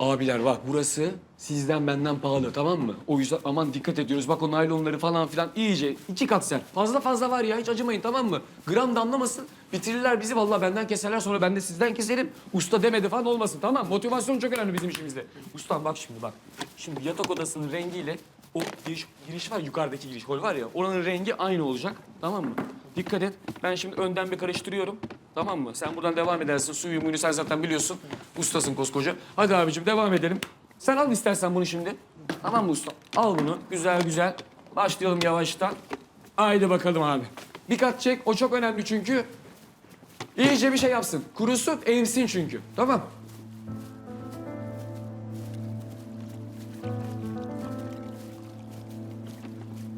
Abiler bak burası sizden benden pahalı tamam mı? O yüzden aman dikkat ediyoruz. Bak o naylonları falan filan iyice iki kat sen. Fazla fazla var ya hiç acımayın tamam mı? Gram damlamasın. Bitirirler bizi vallahi benden keserler sonra ben de sizden keserim. Usta demedi falan olmasın tamam Motivasyon çok önemli bizim işimizde. Ustam bak şimdi bak. Şimdi yatak odasının rengiyle o giriş, giriş var yukarıdaki giriş hol var ya oranın rengi aynı olacak tamam mı? Dikkat et. Ben şimdi önden bir karıştırıyorum. Tamam mı? Sen buradan devam edersin. Suyu muyunu sen zaten biliyorsun. Ustasın koskoca. Hadi abicim devam edelim. Sen al istersen bunu şimdi. Tamam mı usta? Al bunu. Güzel güzel. Başlayalım yavaştan. Haydi bakalım abi. Bir kat çek. O çok önemli çünkü. İyice bir şey yapsın. Kurusun, emsin çünkü. Tamam.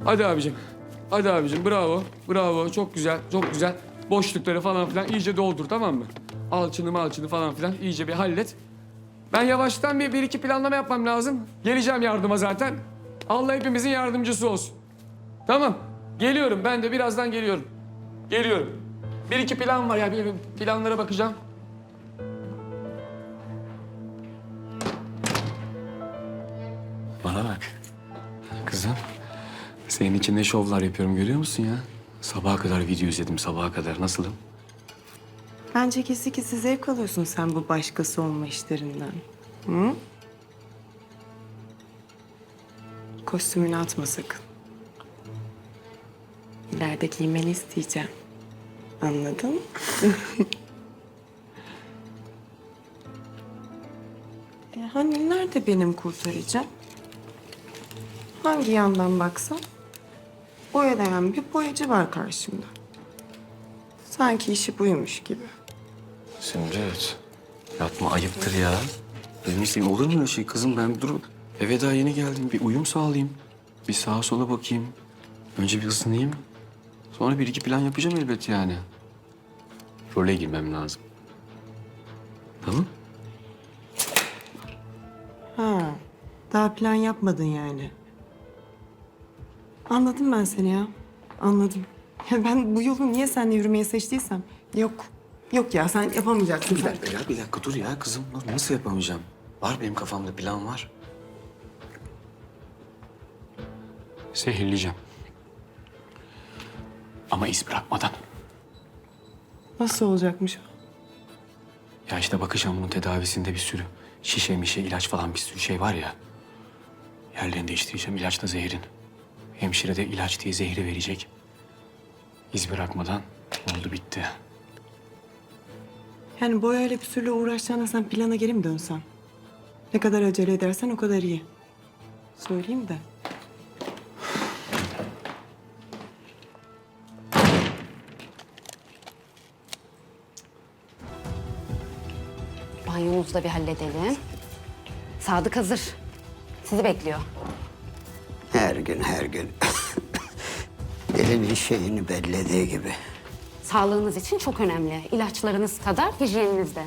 Hadi abicim. Hadi abicim. Bravo. Bravo. Çok güzel. Çok güzel. Boşlukları falan filan iyice doldur tamam mı? Alçını malçını falan filan iyice bir hallet. Ben yavaştan bir, bir iki planlama yapmam lazım. Geleceğim yardıma zaten. Allah hepimizin yardımcısı olsun. Tamam. Geliyorum. Ben de birazdan geliyorum. Geliyorum. Bir iki plan var ya. Bir, bir planlara bakacağım. Bana bak. Kızım. Senin için ne şovlar yapıyorum görüyor musun ya? Sabaha kadar video izledim sabaha kadar. Nasılım? Bence gizli gizli zevk alıyorsun sen bu başkası olma işlerinden. Hı? Kostümünü atma sakın. İleride giymeni isteyeceğim. Anladın? e hani nerede benim kurtaracağım? Hangi yandan baksam? Boyalayan bir boyacı var karşımda. Sanki işi buymuş gibi. Zümrüt. Yapma ayıptır ya. Benim istediğim olur mu öyle şey kızım? Ben dur eve daha yeni geldim. Bir uyum sağlayayım. Bir sağa sola bakayım. Önce bir ısınayım. Sonra bir iki plan yapacağım elbet yani. Role girmem lazım. Tamam. Ha, daha plan yapmadın yani. Anladım ben seni ya. Anladım. Ya ben bu yolu niye seninle yürümeyi seçtiysem yok. Yok ya sen yapamayacaksın. Bir dakika ya bir dakika dur ya kızım. Dur, Nasıl yapamayacağım? Var benim kafamda plan var. Zehirleyeceğim. Ama iz bırakmadan. Nasıl olacakmış o? Ya işte bakacağım bunun tedavisinde bir sürü şişe mişe ilaç falan bir sürü şey var ya. Yerlerini değiştireceğim. İlaç da zehrin. Hemşire de ilaç diye zehri verecek. İz bırakmadan oldu bitti. Yani boyayla sürü uğraşacağına sen plana geri mi dönsen? Ne kadar acele edersen o kadar iyi. Söyleyeyim de. Banyonuzu da bir halledelim. Sadık hazır. Sizi bekliyor. Gün her gün. Elinin şeyini bellediği gibi. Sağlığınız için çok önemli. İlaçlarınız kadar hijyeniniz de.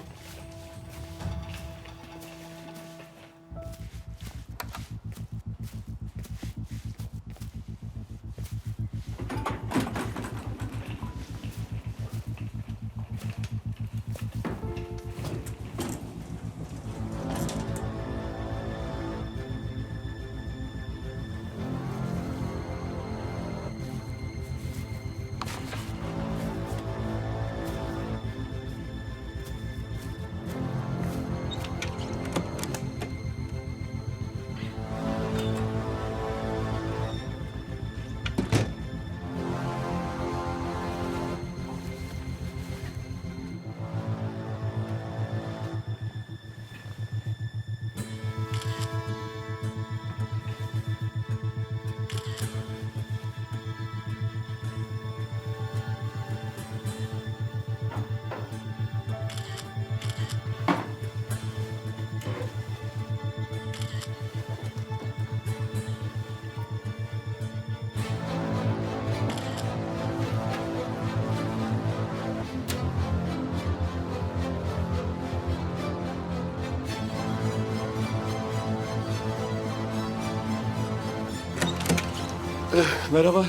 Merhaba.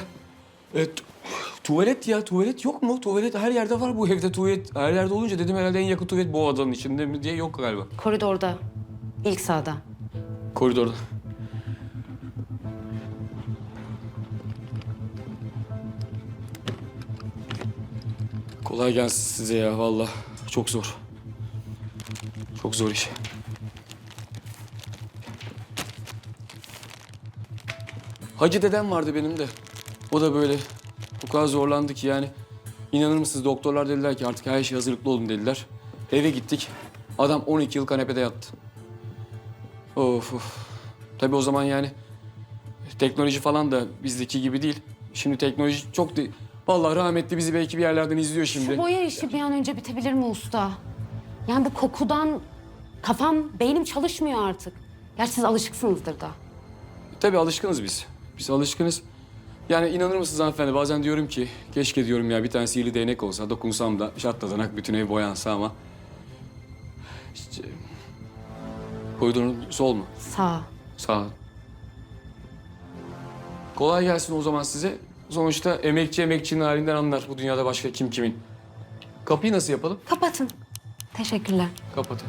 Evet, tuvalet ya, tuvalet yok mu? Tuvalet her yerde var bu evde tuvalet. Her yerde olunca dedim herhalde en yakın tuvalet bu odanın içinde mi diye yok galiba. Koridorda. İlk sağda. Koridorda. Kolay gelsin size ya vallahi. Çok zor. Çok zor iş. Hacı dedem vardı benim de. O da böyle o kadar zorlandı ki yani. İnanır mısınız doktorlar dediler ki artık her şey hazırlıklı olun dediler. Eve gittik. Adam 12 yıl kanepede yattı. Of of. Tabii o zaman yani teknoloji falan da bizdeki gibi değil. Şimdi teknoloji çok değil. Vallahi rahmetli bizi belki bir yerlerden izliyor Şu şimdi. boya işi bir an önce bitebilir mi usta? Yani bu kokudan kafam, beynim çalışmıyor artık. Gerçi siz alışıksınızdır da. Tabii alışkınız biz. Biz alışkınız. Yani inanır mısınız hanımefendi bazen diyorum ki keşke diyorum ya bir tane sihirli değnek olsa dokunsam da şatladanak bütün ev boyansa ama... İşte... Koridorun sol mu? Sağ. Sağ ol. Kolay gelsin o zaman size. Sonuçta emekçi emekçinin halinden anlar bu dünyada başka kim kimin. Kapıyı nasıl yapalım? Kapatın. Teşekkürler. Kapatın.